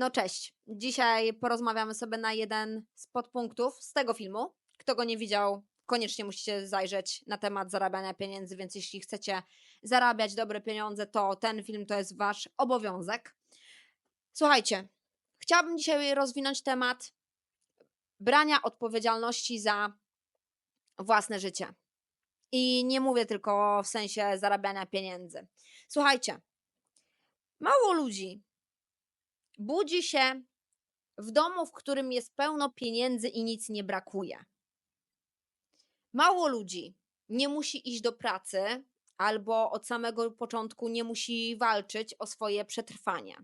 No cześć. Dzisiaj porozmawiamy sobie na jeden z podpunktów z tego filmu. Kto go nie widział, koniecznie musicie zajrzeć na temat zarabiania pieniędzy, więc jeśli chcecie zarabiać dobre pieniądze, to ten film to jest wasz obowiązek. Słuchajcie, chciałabym dzisiaj rozwinąć temat brania odpowiedzialności za własne życie. I nie mówię tylko w sensie zarabiania pieniędzy. Słuchajcie, mało ludzi budzi się w domu, w którym jest pełno pieniędzy i nic nie brakuje. Mało ludzi nie musi iść do pracy albo od samego początku nie musi walczyć o swoje przetrwanie.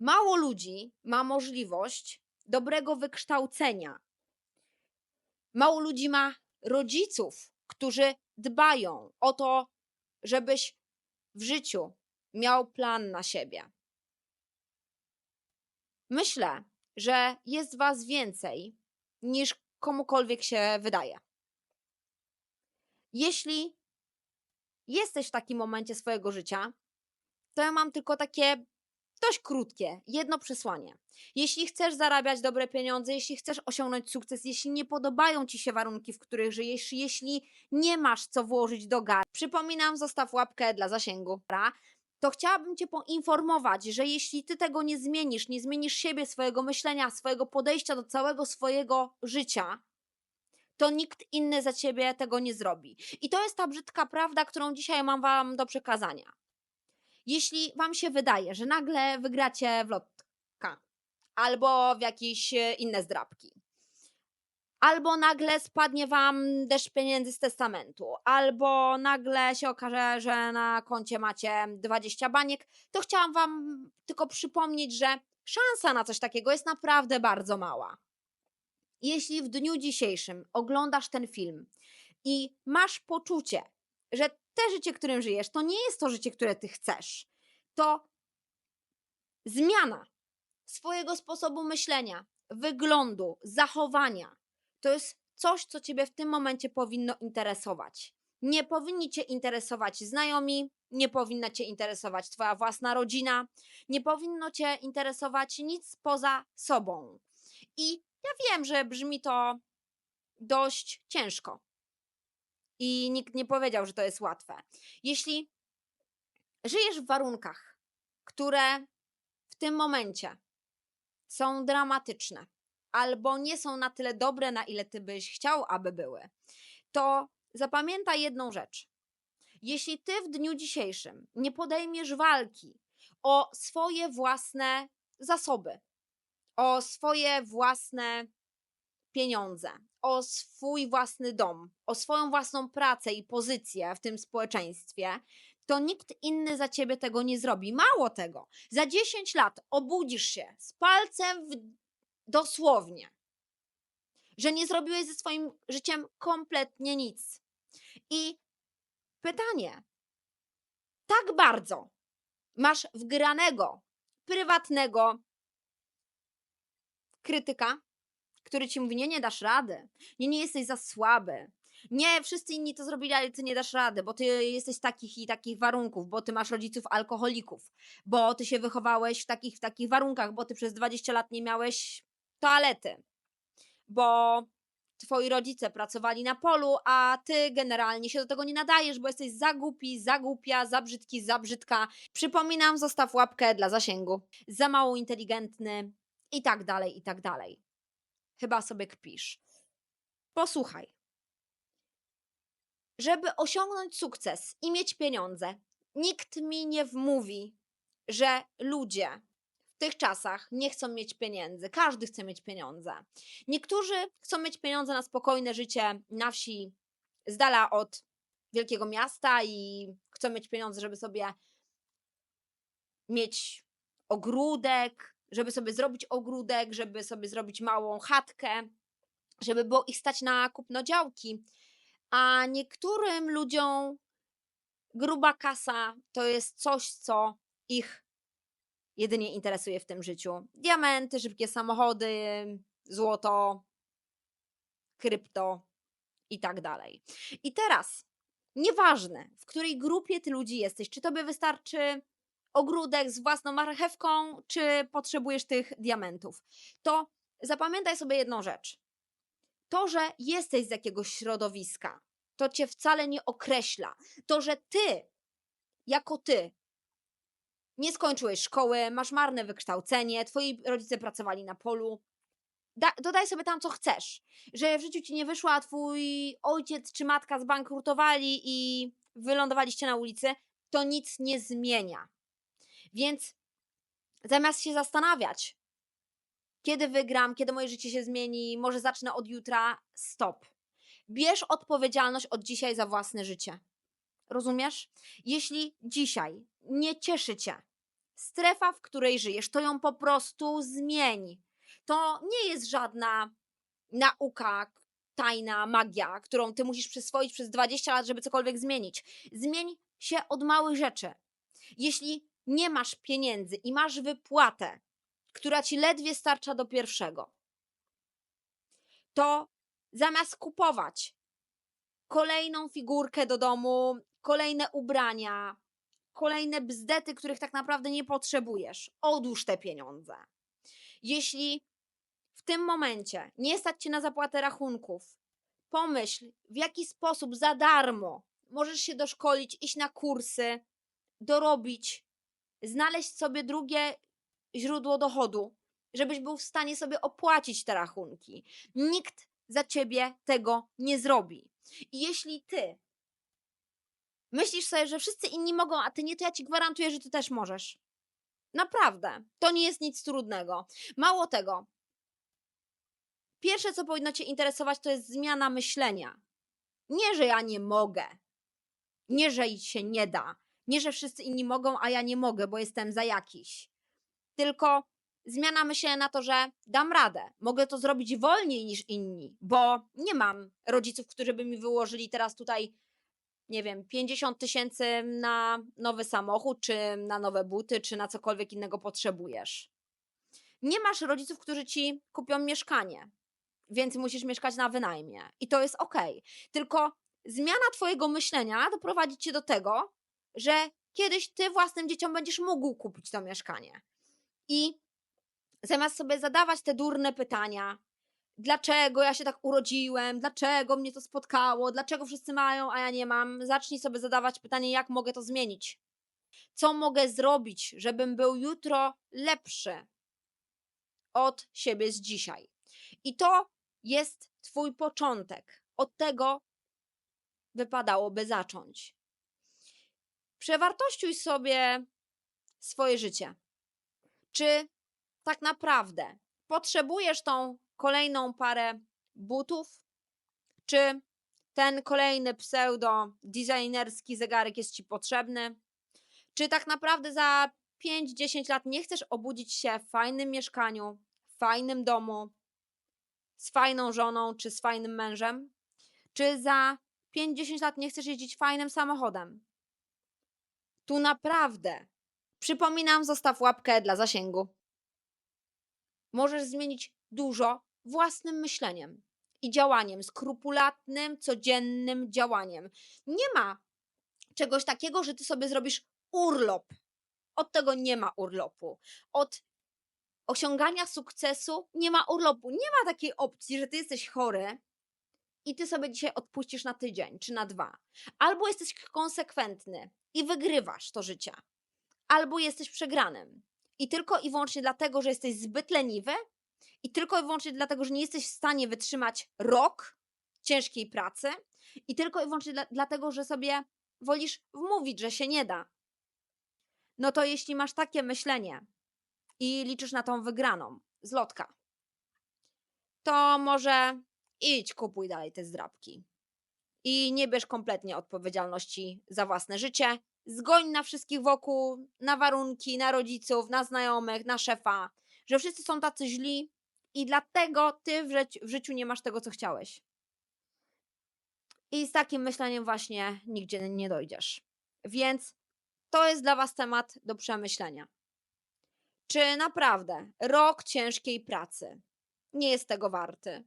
Mało ludzi ma możliwość dobrego wykształcenia. Mało ludzi ma rodziców, którzy dbają o to, żebyś w życiu miał plan na siebie. Myślę, że jest Was więcej niż komukolwiek się wydaje. Jeśli jesteś w takim momencie swojego życia, to ja mam tylko takie dość krótkie, jedno przesłanie. Jeśli chcesz zarabiać dobre pieniądze, jeśli chcesz osiągnąć sukces, jeśli nie podobają ci się warunki, w których żyjesz, jeśli nie masz co włożyć do gar, przypominam, zostaw łapkę dla zasięgu. To chciałabym Cię poinformować, że jeśli Ty tego nie zmienisz, nie zmienisz siebie, swojego myślenia, swojego podejścia do całego swojego życia, to nikt inny za Ciebie tego nie zrobi. I to jest ta brzydka prawda, którą dzisiaj mam Wam do przekazania. Jeśli Wam się wydaje, że nagle wygracie w lotka albo w jakieś e, inne zdrabki, albo nagle spadnie Wam deszcz pieniędzy z testamentu, albo nagle się okaże, że na koncie macie 20 baniek, to chciałam Wam tylko przypomnieć, że szansa na coś takiego jest naprawdę bardzo mała. Jeśli w dniu dzisiejszym oglądasz ten film i masz poczucie, że te życie, którym żyjesz, to nie jest to życie, które ty chcesz, to zmiana swojego sposobu myślenia, wyglądu, zachowania to jest coś, co ciebie w tym momencie powinno interesować. Nie powinni cię interesować znajomi, nie powinna cię interesować twoja własna rodzina, nie powinno cię interesować nic poza sobą. I ja wiem, że brzmi to dość ciężko. I nikt nie powiedział, że to jest łatwe. Jeśli żyjesz w warunkach, które w tym momencie są dramatyczne, albo nie są na tyle dobre, na ile ty byś chciał, aby były, to zapamiętaj jedną rzecz. Jeśli ty w dniu dzisiejszym nie podejmiesz walki o swoje własne zasoby, o swoje własne pieniądze, o swój własny dom, o swoją własną pracę i pozycję w tym społeczeństwie, to nikt inny za ciebie tego nie zrobi. Mało tego, za 10 lat obudzisz się z palcem w dosłownie, że nie zrobiłeś ze swoim życiem kompletnie nic. I pytanie, tak bardzo masz wgranego, prywatnego krytyka, który ci mówi, nie, nie dasz rady, nie, nie jesteś za słaby, nie, wszyscy inni to zrobili, ale ty nie dasz rady, bo ty jesteś takich i takich warunków, bo ty masz rodziców alkoholików, bo ty się wychowałeś w takich, w takich warunkach, bo ty przez 20 lat nie miałeś toalety, bo twoi rodzice pracowali na polu, a ty generalnie się do tego nie nadajesz, bo jesteś za głupi, za głupia, za brzydki, za brzydka. Przypominam, zostaw łapkę dla zasięgu. Za mało inteligentny i tak dalej, i tak dalej. Chyba sobie kpisz. Posłuchaj. Żeby osiągnąć sukces i mieć pieniądze, nikt mi nie wmówi, że ludzie w tych czasach nie chcą mieć pieniędzy. Każdy chce mieć pieniądze. Niektórzy chcą mieć pieniądze na spokojne życie na wsi, z dala od wielkiego miasta i chcą mieć pieniądze, żeby sobie mieć ogródek, żeby sobie zrobić ogródek, żeby sobie zrobić małą chatkę, żeby było ich stać na kupno działki. A niektórym ludziom gruba kasa to jest coś, co ich jedynie interesuje w tym życiu. Diamenty, szybkie samochody, złoto, krypto i tak dalej. I teraz, nieważne w której grupie ty ludzi jesteś, czy tobie wystarczy ogródek z własną marchewką, czy potrzebujesz tych diamentów. To zapamiętaj sobie jedną rzecz. To, że jesteś z jakiegoś środowiska, to cię wcale nie określa. To, że ty, jako ty, nie skończyłeś szkoły, masz marne wykształcenie, twoi rodzice pracowali na polu. Da, dodaj sobie tam, co chcesz. Że w życiu ci nie wyszło, a twój ojciec czy matka zbankrutowali i wylądowaliście na ulicy, to nic nie zmienia. Więc zamiast się zastanawiać, kiedy wygram, kiedy moje życie się zmieni, może zacznę od jutra, stop. Bierz odpowiedzialność od dzisiaj za własne życie. Rozumiesz? Jeśli dzisiaj nie cieszy cię strefa, w której żyjesz, to ją po prostu zmień. To nie jest żadna nauka, tajna magia, którą ty musisz przyswoić przez 20 lat, żeby cokolwiek zmienić. Zmień się od małych rzeczy. Jeśli nie masz pieniędzy i masz wypłatę, która ci ledwie starcza do pierwszego, to zamiast kupować kolejną figurkę do domu, kolejne ubrania, kolejne bzdety, których tak naprawdę nie potrzebujesz, odłóż te pieniądze. Jeśli w tym momencie nie stać cię na zapłatę rachunków, pomyśl, w jaki sposób za darmo możesz się doszkolić, iść na kursy, dorobić, znaleźć sobie drugie źródło dochodu, żebyś był w stanie sobie opłacić te rachunki. Nikt za ciebie tego nie zrobi. I jeśli ty myślisz sobie, że wszyscy inni mogą, a ty nie, to ja ci gwarantuję, że ty też możesz. Naprawdę. To nie jest nic trudnego. Mało tego. Pierwsze, co powinno cię interesować, to jest zmiana myślenia. Nie, że ja nie mogę. Nie, że się nie da. Nie, że wszyscy inni mogą, a ja nie mogę, bo jestem za jakiś. Tylko zmiana myślenia na to, że dam radę. Mogę to zrobić wolniej niż inni, bo nie mam rodziców, którzy by mi wyłożyli teraz tutaj, nie wiem, 50 tysięcy na nowy samochód, czy na nowe buty, czy na cokolwiek innego potrzebujesz. Nie masz rodziców, którzy ci kupią mieszkanie, więc musisz mieszkać na wynajmie. I to jest ok. Tylko zmiana Twojego myślenia doprowadzi Cię do tego, że kiedyś Ty własnym dzieciom będziesz mógł kupić to mieszkanie. I zamiast sobie zadawać te durne pytania, dlaczego ja się tak urodziłem, dlaczego mnie to spotkało, dlaczego wszyscy mają, a ja nie mam, zacznij sobie zadawać pytanie, jak mogę to zmienić. Co mogę zrobić, żebym był jutro lepszy od siebie z dzisiaj. I to jest Twój początek. Od tego wypadałoby zacząć. Przewartościuj sobie swoje życie. Czy tak naprawdę potrzebujesz tą kolejną parę butów? Czy ten kolejny pseudo designerski zegarek jest ci potrzebny? Czy tak naprawdę za 5-10 lat nie chcesz obudzić się w fajnym mieszkaniu, w fajnym domu, z fajną żoną czy z fajnym mężem? Czy za 5-10 lat nie chcesz jeździć fajnym samochodem? Tu naprawdę. Przypominam, zostaw łapkę dla zasięgu. Możesz zmienić dużo własnym myśleniem i działaniem, skrupulatnym, codziennym działaniem. Nie ma czegoś takiego, że ty sobie zrobisz urlop. Od tego nie ma urlopu. Od osiągania sukcesu nie ma urlopu. Nie ma takiej opcji, że ty jesteś chory i ty sobie dzisiaj odpuścisz na tydzień czy na dwa. Albo jesteś konsekwentny i wygrywasz to życie, albo jesteś przegranym. I tylko i wyłącznie dlatego, że jesteś zbyt leniwy, i tylko i wyłącznie dlatego, że nie jesteś w stanie wytrzymać rok ciężkiej pracy, i tylko i wyłącznie dla, dlatego, że sobie wolisz wmówić, że się nie da. No to jeśli masz takie myślenie i liczysz na tą wygraną z lotka, to może idź, kupuj dalej te zdrabki. I nie bierz kompletnie odpowiedzialności za własne życie. Zgoń na wszystkich wokół, na warunki, na rodziców, na znajomych, na szefa, że wszyscy są tacy źli i dlatego ty w, w życiu nie masz tego, co chciałeś. I z takim myśleniem właśnie nigdzie nie dojdziesz. Więc to jest dla Was temat do przemyślenia. Czy naprawdę rok ciężkiej pracy nie jest tego warty?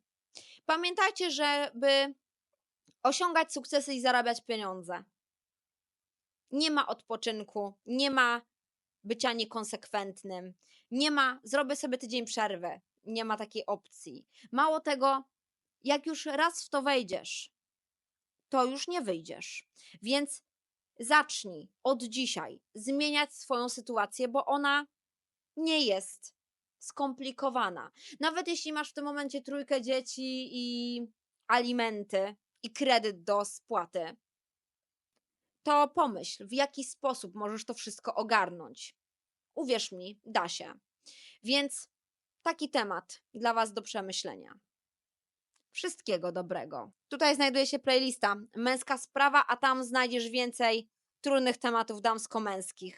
Pamiętajcie, żeby osiągać sukcesy i zarabiać pieniądze. Nie ma odpoczynku, nie ma bycia niekonsekwentnym. Nie ma, zrobię sobie tydzień przerwy. Nie ma takiej opcji. Mało tego, jak już raz w to wejdziesz, to już nie wyjdziesz. Więc zacznij od dzisiaj zmieniać swoją sytuację, bo ona nie jest skomplikowana. Nawet jeśli masz w tym momencie trójkę dzieci i alimenty i kredyt do spłaty, to pomyśl, w jaki sposób możesz to wszystko ogarnąć. Uwierz mi, da się. Więc taki temat dla Was do przemyślenia. Wszystkiego dobrego. Tutaj znajduje się playlista Męska Sprawa, a tam znajdziesz więcej trudnych tematów damsko-męskich.